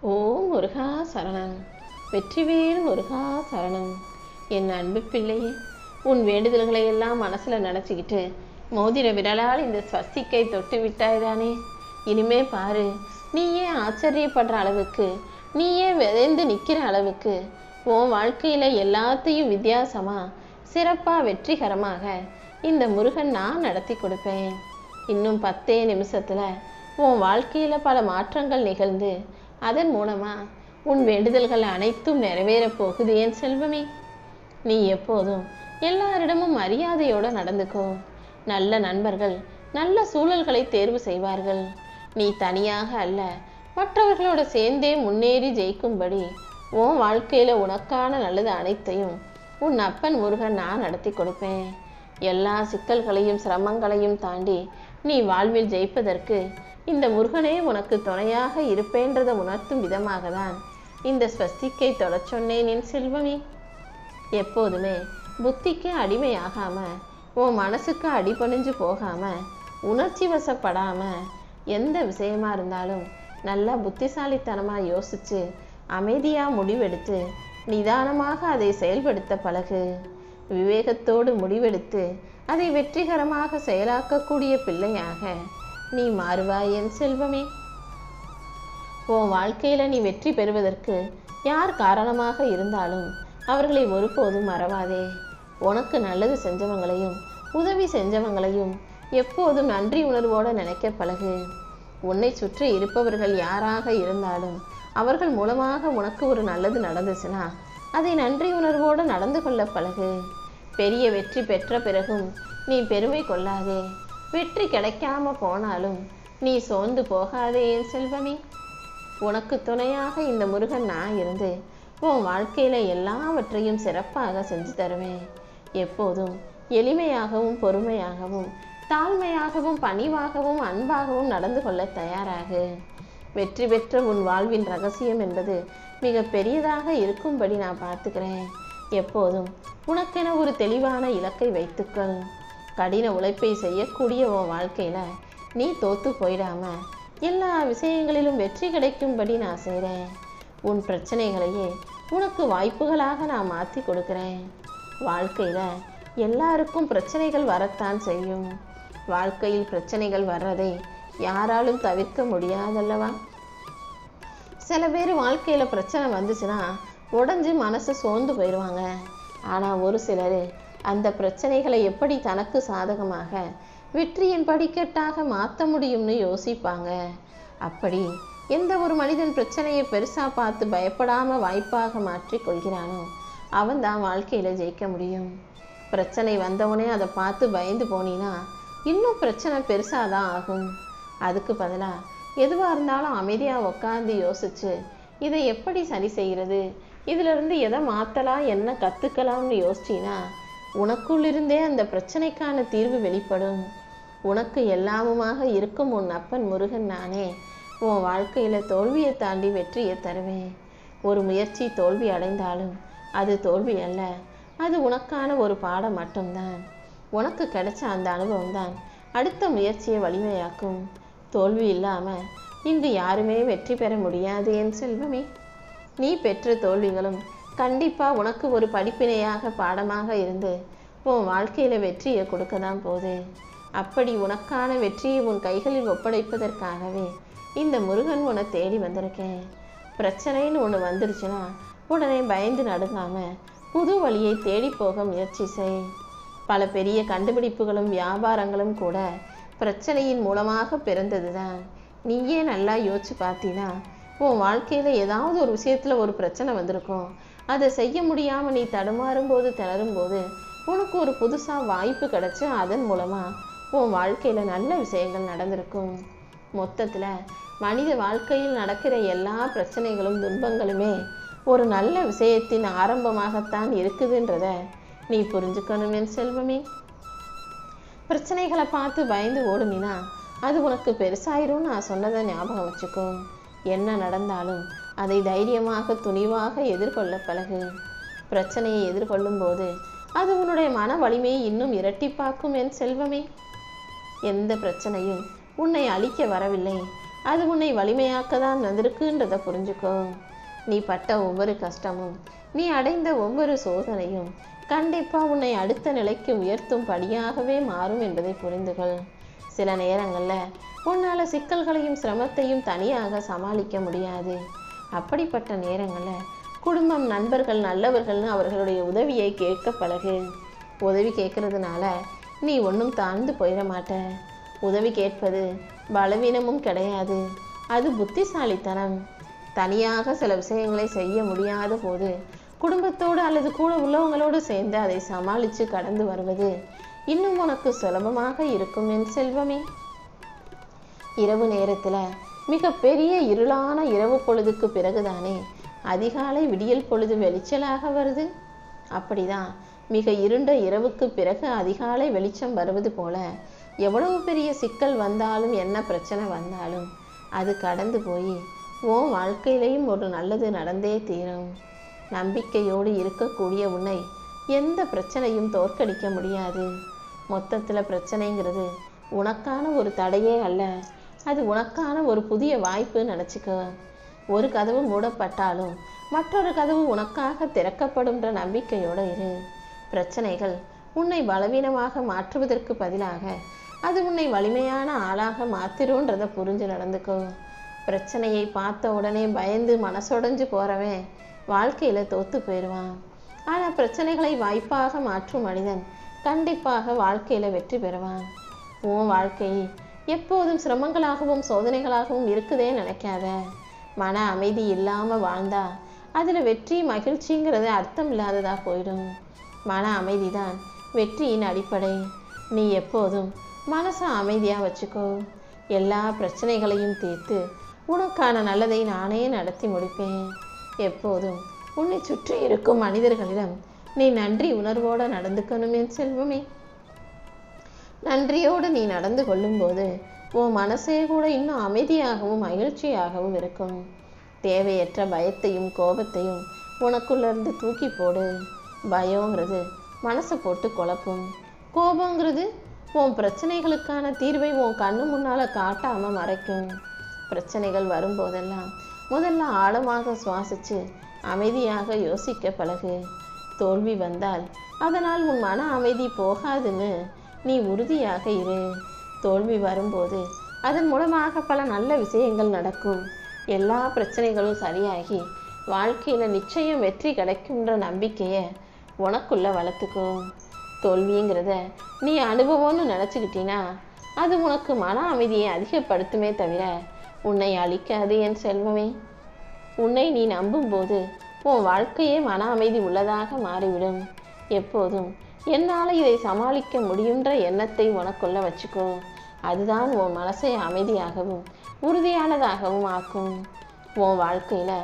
ஓம் முருகா சரணம். வெற்றிவேல் முருகா சரணம். என் அன்பு பிள்ளையே உன் வேண்டுதல்களை எல்லாம் மனசில் நினச்சிக்கிட்டு மோதிர விரலால் இந்த ஸ்வஸ்திக்கை தொட்டு விட்டாய்தானே? இனிமே பாரு நீயே ஆச்சரியப்படுற அளவுக்கு நீயே விதைந்து நிற்கிற அளவுக்கு உன் வாழ்க்கையில் எல்லாத்தையும் வித்தியாசமாக சிறப்பாக வெற்றிகரமாக இந்த முருகன் நான் நடத்தி கொடுப்பேன். இன்னும் பத்தே நிமிஷத்தில் உன் வாழ்க்கையில் பல மாற்றங்கள் நிகழ்ந்து அதன் மூலமா உன் வேண்டுதல்கள் அனைத்தும் நிறைவேறப் போகுது என் செல்வமே? நீ எப்போதும் எல்லாரிடமும் மரியாதையோடு நடந்துக்கோ. நல்ல நண்பர்கள் நல்ல சூழல்களை தேர்வு செய்வார்கள். நீ தனியாக அல்ல மற்றவர்களோட சேர்ந்தே முன்னேறி ஜெயிக்கும்படி உன் வாழ்க்கையில் உனக்கான நல்லது அனைத்தையும் உன் அப்பன் முருகன் நான் நடத்தி கொடுப்பேன். எல்லா சிக்கல்களையும் சிரமங்களையும் தாண்டி நீ வாழ்வில் ஜெயிப்பதற்கு இந்த முருகனே உனக்கு துணையாக இருப்பேன்றதை உணர்த்தும் விதமாக தான் இந்த ஸ்வஸ்திக்கை தொடச் சொன்னேன் என் செல்வமே. எப்போதுமே புத்திக்கு அடிமையாகாம உன் மனசுக்கு அடிபணிஞ்சு போகாம உணர்ச்சி வசப்படாம எந்த விஷயமா இருந்தாலும் நல்லா புத்திசாலித்தனமாக யோசிச்சு அமைதியாக முடிவெடுத்து நிதானமாக அதை செயல்படுத்த பழகு. விவேகத்தோடு முடிவெடுத்து அதை வெற்றிகரமாக செயலாக்கக்கூடிய பிள்ளையாக நீ மாறுவாய் என் செல்வமே. உன் வாழ்க்கையில் நீ வெற்றி பெறுவதற்கு யார் காரணமாக இருந்தாலும் அவர்களை ஒருபோதும் மறவாதே. உனக்கு நல்லது செஞ்சவங்களையும் உதவி செஞ்சவங்களையும் எப்போதும் நன்றி உணர்வோடு நினைக்க பழகு. உன்னை சுற்றி இருப்பவர்கள் யாராக இருந்தாலும் அவர்கள் மூலமாக உனக்கு ஒரு நல்லது நடந்துச்சுன்னா அதை நன்றி உணர்வோடு நடந்து கொள்ள பழகு. பெரிய வெற்றி பெற்ற பிறகும் நீ பெருமை கொள்ளாதே. வெற்றி கிடைக்காம போனாலும் நீ சோர்ந்து போகாதே என் செல்வமே. உனக்கு துணையாக இந்த முருகன் நான் இருந்து உன் வாழ்க்கையில எல்லாவற்றையும் சிறப்பாக செஞ்சு தருவேன். எப்போதும் எளிமையாகவும் பொறுமையாகவும் தாழ்மையாகவும் பணிவாகவும் அன்பாகவும் நடந்து கொள்ள தயாராகு. வெற்றி பெற்ற உன் வாழ்வின் ரகசியம் என்பது மிக பெரியதாக இருக்கும்படி நான் பார்த்துக்கிறேன். எப்போதும் உனக்கென ஒரு தெளிவான இலக்கை வைத்துக்கள். கடின உழைப்பை செய்யக்கூடிய உன் வாழ்க்கையில நீ தோத்து போயிடாம எல்லா விஷயங்களிலும் வெற்றி கிடைக்கும்படி நான் செய்கிறேன் உன் பிரச்சனைகளையே உனக்கு வாய்ப்புகளாக நான் மாற்றி கொடுக்குறேன். வாழ்க்கையில் எல்லாருக்கும் பிரச்சனைகள் வரத்தான் செய்யும். வாழ்க்கையில் பிரச்சனைகள் வர்றதை யாராலும் தவிர்க்க முடியாதல்லவா? சில பேர் வாழ்க்கையில் பிரச்சனை வந்துச்சுன்னா உடஞ்சி மனசு சோர்ந்து போயிடுவாங்க ஆனால் ஒரு சிலர் அந்த பிரச்சனைகளை எப்படி தனக்கு சாதகமாக வெற்றியின் படிக்கட்டாக மாற்ற முடியும்னு யோசிப்பாங்க? அப்படி எந்த ஒரு மனிதன் பிரச்சனையை பெருசாக பார்த்து பயப்படாமல் வாய்ப்பாக மாற்றி கொள்கிறானோ அவன் தான் வாழ்க்கையில் ஜெயிக்க முடியும். பிரச்சனை வந்தவனே அதை பார்த்து பயந்து போனீன்னா இன்னும் பிரச்சனை பெருசாக தான் ஆகும். அதுக்கு பதிலாக எதுவாக இருந்தாலும் அமைதியாக உட்காந்து யோசிச்சு இதை எப்படி சரி செய்கிறது இதிலிருந்து எதை மாற்றலாம் என்ன கற்றுக்கலாம்னு யோசிச்சினா உனக்குள்ளிருந்தே அந்த பிரச்சனைக்கான தீர்வு வெளிப்படும். உனக்கு எல்லாமுமாக இருக்கும் உன் அப்பன் முருகன் நானே. உன் வாழ்க்கையில் தோல்வியை தாண்டி வெற்றியை தருவேன். ஒரு முயற்சி தோல்வி அடைந்தாலும் அது தோல்வி அல்ல அது உனக்கான ஒரு பாடம் மட்டும்தான். உனக்கு கிடைச்ச அந்த அனுபவம் தான் அடுத்த முயற்சியை வலிமையாக்கும். தோல்வி இல்லாமல் இங்கு யாருமே வெற்றி பெற முடியாது என் செல்வமே. நீ பெற்ற தோல்விகளும் கண்டிப்பாக உனக்கு ஒரு படிப்பினையாக பாடமாக இருந்து உன் வாழ்க்கையில் வெற்றியை கொடுக்க தான் போது அப்படி உனக்கான வெற்றியை உன் கைகளில் ஒப்படைப்பதற்காகவே இந்த முருகன் உன்னை தேடி வந்திருக்கேன். பிரச்சனைன்னு ஒன்று வந்துருச்சுன்னா உடனே பயந்து நடுங்காம புது வழியை தேடி போக முயற்சி செய். பல பெரிய கண்டுபிடிப்புகளும் வியாபாரங்களும் கூட பிரச்சனையின் மூலமாக பிறந்ததுதான். நீயே நல்லா யோசிச்சு பார்த்தீனா உன் வாழ்க்கையில் ஏதாவது ஒரு விஷயத்தில் ஒரு பிரச்சனை வந்திருக்கும். அதை செய்ய முடியாம நீ தடுமாறும் போது திணறும் போது உனக்கு ஒரு புதுசா வாய்ப்பு கிடைச்சு அதன் மூலமா உன் வாழ்க்கையில நல்ல விஷயங்கள் நடந்திருக்கும். மொத்தத்துல மனித வாழ்க்கையில் நடக்கிற எல்லா பிரச்சனைகளும் துன்பங்களுமே ஒரு நல்ல விஷயத்தின் ஆரம்பமாகத்தான் இருக்குதுன்றத நீ புரிஞ்சுக்கணும் என் செல்வமே. பிரச்சனைகளை பார்த்து பயந்து ஓடுனினா அது உனக்கு பெருசாயிரும் நான் சொன்னதை ஞாபகம் வச்சுக்கும் என்ன நடந்தாலும் அதை தைரியமாக துணிவாக எதிர்கொள்ள பழகு. பிரச்சனையை எதிர்கொள்ளும் போது அது உன்னுடைய மன வலிமையை இன்னும் இரட்டிப்பாக்கும் என் செல்வமே. எந்த பிரச்சனையும் உன்னை அழிக்க வரவில்லை. அது உன்னை வலிமையாக்க தான் வந்திருக்குன்றதை புரிஞ்சுக்கோ. நீ பட்ட ஒவ்வொரு கஷ்டமும் நீ அடைந்த ஒவ்வொரு சோதனையும் கண்டிப்பா உன்னை அடுத்த நிலைக்கு உயர்த்தும் படியாகவே மாறும் என்பதை புரிந்துகொள். சில நேரங்களில் உன்னால் சிக்கல்களையும் சிரமத்தையும் தனியாக சமாளிக்க முடியாது. அப்படிப்பட்ட நேரங்களில் குடும்பம் நண்பர்கள் நல்லவர்கள்னு அவர்களுடைய உதவியை கேட்க பழகு. உதவி கேட்கறதுனால நீ ஒன்றும் தாழ்ந்து போயிட மாட்ட. உதவி கேட்பது பலவீனமும் கிடையாது. அது புத்திசாலித்தனம். தனியாக சில விஷயங்களை செய்ய முடியாத போது குடும்பத்தோடு அல்லது கூட உள்ளவங்களோடு சேர்ந்து அதை சமாளித்து கடந்து வருவது இன்னும் உனக்கு சுலபமாக இருக்கும் என் செல்வமே. இரவு நேரத்தில் மிக பெரிய இருளான இரவு பொழுதுக்கு பிறகுதானே? அதிகாலை விடியல் பொழுது வெளிச்சலாக வருது. அப்படிதான். மிக இருண்ட இரவுக்கு பிறகு அதிகாலை வெளிச்சம் வருவது போல எவ்வளவு பெரிய சிக்கல் வந்தாலும் என்ன பிரச்சனை வந்தாலும் அது கடந்து போய் உன் வாழ்க்கையிலையும் ஒரு நல்லது நடந்தே தீரும். நம்பிக்கையோடு இருக்கக்கூடிய உன்னை எந்த பிரச்சனையும் தோற்கடிக்க முடியாது. மொத்தத்தில் பிரச்சனைங்கிறது உனக்கான ஒரு தடையே அல்ல. அது உனக்கான ஒரு புதிய வாய்ப்பு நினச்சிக்கோ. ஒரு கதவு மூடப்பட்டாலும் மற்றொரு கதவு உனக்காக திறக்கப்படும்ன்ற நம்பிக்கையோடு இரு. பிரச்சனைகள் உன்னை பலவீனமாக மாற்றுவதற்கு பதிலாக அது உன்னை வலிமையான ஆளாக மாத்திரும்ன்றதை புரிஞ்சு நடந்துக்கோ. பிரச்சனையை பார்த்த உடனே பயந்து மனசொடைஞ்சு போறவன் வாழ்க்கையில தோத்து போயிடுவான். ஆனா பிரச்சனைகளை வாய்ப்பாக மாற்றும் மனிதன் கண்டிப்பாக வாழ்க்கையில வெற்றி பெறுவான். உன் வாழ்க்கை எப்போதும் சிரமங்களாகவும் சோதனைகளாகவும் இருக்குதே நினைக்காத. மன அமைதி இல்லாமல் வாழ்ந்தா அதில் வெற்றி மகிழ்ச்சிங்கிறது அர்த்தம் இல்லாததாக போயிடும். மன அமைதிதான் வெற்றியின் அடிப்படை. நீ எப்போதும் மனசை அமைதியாக வச்சுக்கோ. எல்லா பிரச்சனைகளையும் தீர்த்து உனக்கான நல்லதை நானே நடத்தி முடிப்பேன். எப்போதும் உன்னை சுற்றி இருக்கும் மனிதர்களிடம் நீ நன்றி உணர்வோடு நடந்துக்கணும் என் செல்வமே. நன்றியோடு நீ நடந்து கொள்ளும்போது உன் மனசே கூட இன்னும் அமைதியாகவும் மகிழ்ச்சியாகவும் இருக்கும். தேவையற்ற பயத்தையும் கோபத்தையும் உனக்குள்ளேருந்து தூக்கி போடு. பயங்கிறது மனசை போட்டு குழப்பும். கோபங்கிறது உன் பிரச்சனைகளுக்கான தீர்வை உன் கண்ணு முன்னால காட்டாமல் மறைக்கும். பிரச்சனைகள் வரும்போதெல்லாம் முதல்ல ஆழமாக சுவாசித்து அமைதியாக யோசிக்க பழகு. தோல்வி வந்தால் அதனால் உன் மன அமைதி போகாதுன்னு நீ உறுதியாக இரு. தோல்வி வரும்போது அதன் மூலமாக பல நல்ல விஷயங்கள் நடக்கும். எல்லா பிரச்சனைகளும் சரியாகி வாழ்க்கையில் நிச்சயம் வெற்றி கிடைக்கும்ன்ற நம்பிக்கையை உனக்குள்ள வளர்த்துக்கோ. தோல்விங்கிறத நீ அனுபவம்னு நினச்சிக்கிட்டீன்னா அது உனக்கு மன அமைதியை அதிகப்படுத்துமே தவிர உன்னை அழிக்காது என் செல்வமே. உன்னை நீ நம்பும்போது உன் வாழ்க்கையே மன அமைதி உள்ளதாக மாறிவிடும். எப்போதும் என்னால் இதை சமாளிக்க முடியுன்ற எண்ணத்தை உனக்குள்ள வச்சுக்கோ. அதுதான் உன் மனசை அமைதியாகவும் உறுதியானதாகவும் ஆக்கும். உன் வாழ்க்கையில்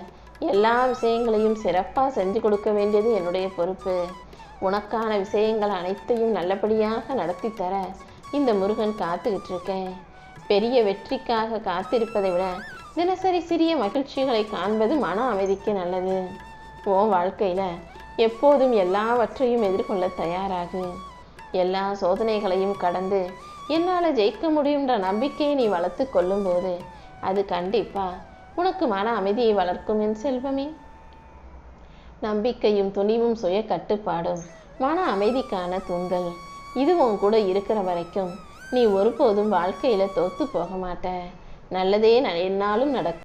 எல்லா விஷயங்களையும் சிறப்பாக செஞ்சு கொடுக்க வேண்டியது என்னுடைய பொறுப்பு. உனக்கான விஷயங்கள் அனைத்தையும் நல்லபடியாக நடத்தி தர இந்த முருகன் காத்துக்கிட்டு இருக்கேன். பெரிய வெற்றிக்காக காத்திருப்பதை விட தினசரி சிறிய மகிழ்ச்சிகளை காண்பது மன அமைதிக்கு நல்லது. உன் வாழ்க்கையில் எப்போதும் எல்லாவற்றையும் எதிர்கொள்ள தயாராகு. எல்லா சோதனைகளையும் கடந்து என்னால் ஜெயிக்க முடியுன்ற நம்பிக்கையை நீ வளர்த்து கொள்ளும்போது அது கண்டிப்பா உனக்கு மன அமைதியை வளர்க்கும் என் செல்வமே. நம்பிக்கையும் துணிவும் சுய கட்டுப்பாடும் மன அமைதிக்கான தூண்கள் இது உன் கூட இருக்கிற வரைக்கும் நீ ஒருபோதும் வாழ்க்கையில தோத்து போக மாட்ட. நல்லதே என்னாலும் நடக்கும்.